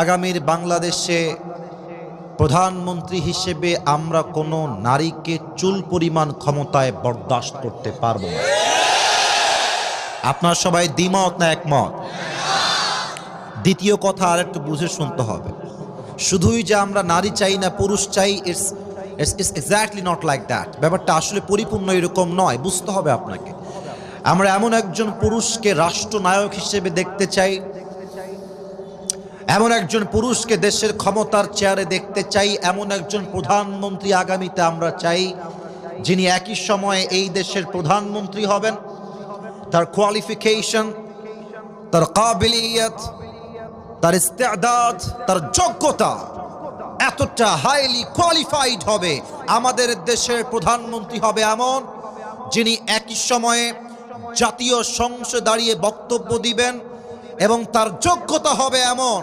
আগামীর বাংলাদেশে প্রধানমন্ত্রী হিসেবে আমরা কোনো নারীকে চুল পরিমাণ ক্ষমতায় বরদাস্ত করতে পারব না। আপনার সবাই দ্বিমত না একমত? দ্বিতীয় কথা আর একটু বুঝে শুনতে হবে। শুধুই যে আমরা নারী চাই না পুরুষ চাই it's it's it's exactly not like that ব্যাপারটা আসলে পরিপূর্ণ এরকম নয়, বুঝতে হবে আপনাকে। আমরা এমন একজন পুরুষকে রাষ্ট্রনায়ক হিসেবে দেখতে চাই এমন একজন পুরুষকে দেশের ক্ষমতার চেয়ারে দেখতে চাই, এমন একজন প্রধানমন্ত্রী আগামীতে আমরা চাই, যিনি একই সময়ে এই দেশের প্রধানমন্ত্রী হবেন। তার কোয়ালিফিকেশন তার কাবিলিয়ত, তার ইস্তেদাদ তার যোগ্যতা এতটা হাইলি কোয়ালিফাইড হবে। আমাদের দেশের প্রধানমন্ত্রী হবে এমন, যিনি একই সময়ে জাতীয় সংসদে দাঁড়িয়ে বক্তব্য দিবেন এবং তার যোগ্যতা হবে এমন।